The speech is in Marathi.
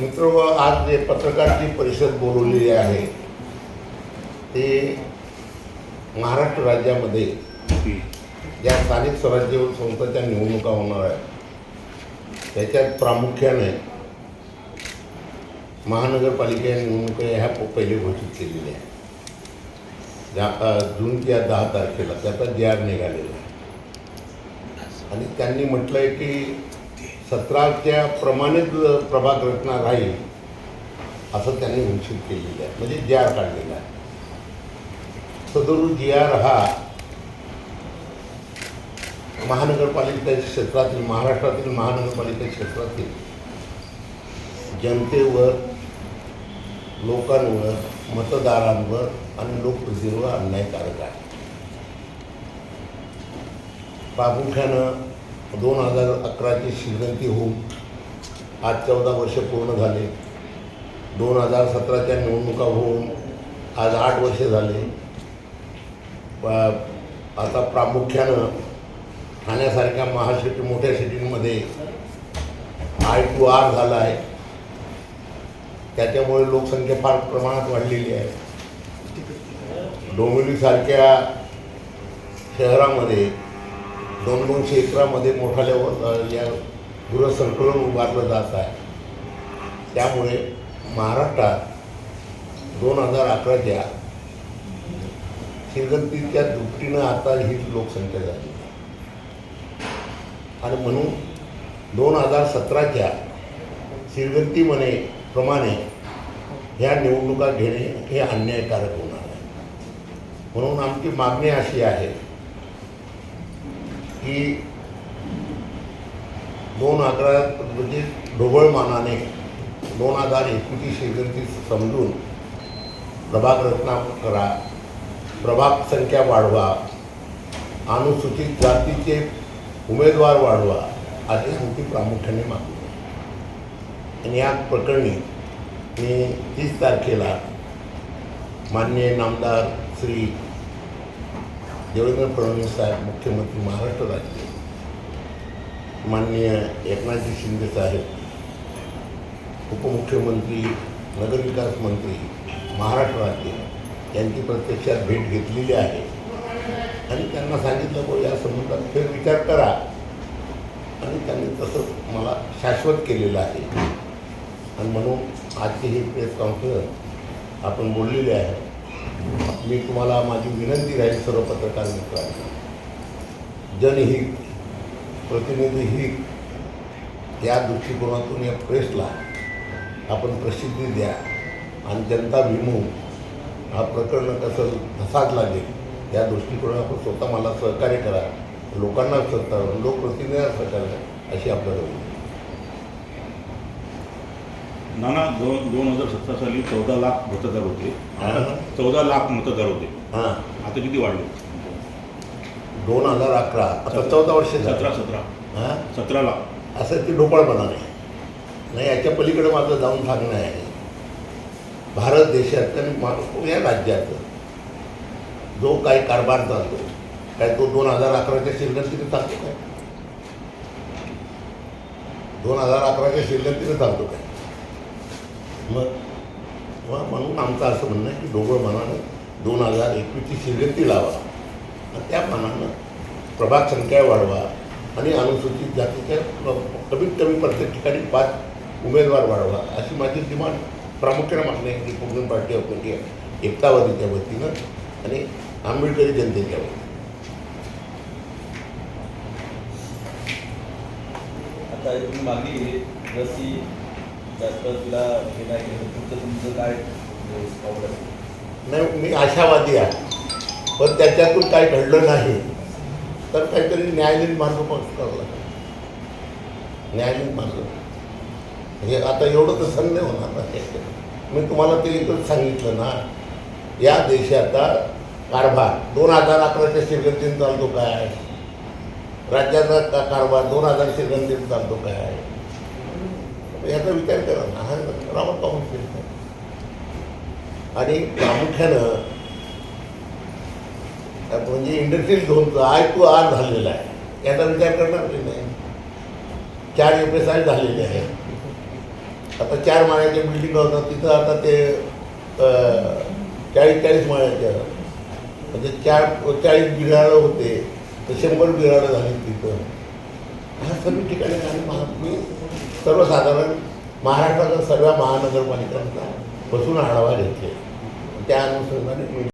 मित्र व आज जे पत्रकारची परिषद बोलवलेली आहे ते महाराष्ट्र राज्यामध्ये ज्या स्थानिक स्वराज्य संस्थेच्या निवडणुका होणार आहेत त्याच्यात प्रामुख्याने महानगरपालिका निवडणुका ह्या पहिले घोषित केलेल्या आहेत. ज्या अ, जूनच्या दहा तारखेला त्याचा जी आर निघालेला आहे. आणि त्यांनी म्हटलं आहे की सतराच्या प्रमाणेच प्रभाग रचना राहील असं त्यांनी घोषित केलेलं आहे. म्हणजे जी आर काढलेला आहे. सदरू जी आर हा महानगरपालिका क्षेत्रातील महाराष्ट्रातील महानगरपालिका क्षेत्रातील जनतेवर लोकांवर मतदारांवर आणि लोकप्रतिनिधीवर अन्यायकारक आहे. प्रामुख्यानं दोन हजार अकराची शिरगंती होऊन आज चौदा वर्ष पूर्ण झाले. दोन हजार सतराच्या निवडणुका होऊन आज आठ वर्ष झाले. आता प्रामुख्यानं ठाण्यासारख्या महासिटी मोठ्या सिटींमध्ये आय टू आर झाला आहे त्याच्यामुळे लोकसंख्या फार प्रमाणात वाढलेली आहे. डोंबिवलीसारख्या शहरामध्ये दोन दोनशे एकरामध्ये मोठ्या लेवल या गृहसंकलन उभारलं जात आहे. त्यामुळे महाराष्ट्रात दोन हजार अकराच्या श्रीगंतीच्या दुपटीनं आता ही लोकसंख्या झाली. आणि म्हणून दोन हजार सतराच्या श्रीगंती प्रमाणे ह्या निवडणुका घेणे हे अन्यायकारक होणार आहे. म्हणून आमची मागणी अशी आहे की दोन अकरा म्हणजे ढोबळमानाने दोन हजार एकवीस श्रीगंती समजून प्रभाग रचना करा प्रभाग संख्या वाढवा अनुसूचित जातीचे उमेदवार वाढवा अशी आमची प्रामुख्याने मागणी आणि या प्रकरणी मी तीस तारखेला मान्य नामदार श्री देवेंद्र फडणवीस साहेब मुख्यमंत्री महाराष्ट्र राज्य. माननीय एकनाथजी शिंदे साहेब उपमुख्यमंत्री नगरविकास मंत्री महाराष्ट्र राज्य यांची प्रत्यक्षात भेट घेतलेली आहे. आणि त्यांना सांगितलं को या संबंधात फेर विचार करा. आणि त्यांनी तसंच मला शाश्वत केलेलं आहे. आणि म्हणून आजची ही प्रेस कॉन्फरन्स आपण बोललेली आहे. मी तुम्हाला माझी विनंती राहील सर्व पत्रकार मित्रांना. जनहित प्रतिनिधी हित या दृष्टिकोनातून या प्रेसला आपण प्रसिद्धी द्या आणि जनता विमुख हा प्रकरण कसं धसाच लागेल या दृष्टिकोनातून आपण स्वतः मला सहकार्य करा. लोकांना सहकार्य लोकप्रतिनिधींना सहकार्य अशी आपल्याला विनंती. नाना दोन दोन हजार सतरा साली चौदा लाख मतदार होते. हा. चौदा लाख मतदार होते. हां. आता किती वाढले? दोन हजार अकरा. आता चौदा वर्ष सतरा सतरा. हां? सतरा लाख. असं ती ढोपळपणा नाही नाही याच्या पलीकडे माझं जाऊन सांगणं आहे. भारत देशात आणि मा- या राज्यात जो काही कारभार चालतो काय तो दोन हजार अकराच्या शिरगंतीने चालतो काय? दोन हजार अकराच्या शिरगंतीने चालतो काय? मग म्हणून आमचं असं म्हणणं आहे की ढोबळ मनानं दोन हजार एकवीसची शिर्यती लावा. आणि त्या मानानं प्रभाग संख्या वाढवा आणि अनुसूचित जातीच्या कमीत कमी प्रत्येक ठिकाणी पाच उमेदवार वाढवा अशी माझी डिमांड प्रामुख्याने मागणी आहे रिपब्लिकन पार्टी ऑफ इंडिया एकतावादीच्या वतीनं आणि आंबेडकरी जनतेच्या वतीनं. आता मागणी केली जास्त तुला हे नाही तुमचं तुमचं काय नाही मी आशावादी आहे. पण त्याच्यातून काही घडलं नाही. तर काहीतरी न्यायालयीन मार्ग पकडला न्यायालयीन मार्ग. हे आता एवढं तर सण होणार नाही. मी तुम्हाला ते इथं सांगितलं ना या देशाचा कारभार दोन हजार अकराच्या शिरगंतीनं चालतो काय? राज्याचा कारभार दोन हजार शिरगंतीनं चालतो काय? याचा विचार करा. ना हा रामा पाहून आणि प्रामुख्यानं म्हणजे इंडस्ट्रीज झोनचं आय टू आर झालेला आहे. याचा विचार करणार नाही? चार एम एस आय झालेले आहेत. आता चार माळ्याच्या बिल्डिंग होतात तिथं आता ते चाळीस चाळीस माळ्याच्या म्हणजे चार चाळीस बिघाडं होते तर शंभर बिघाडं झाली तिथं. ह्या सर्व ठिकाणी आणि महा मी सर्वसाधारण महाराष्ट्राच्या सर्व महानगरपालिकांचा बसून आढावा घेतले त्या अनुषंगाने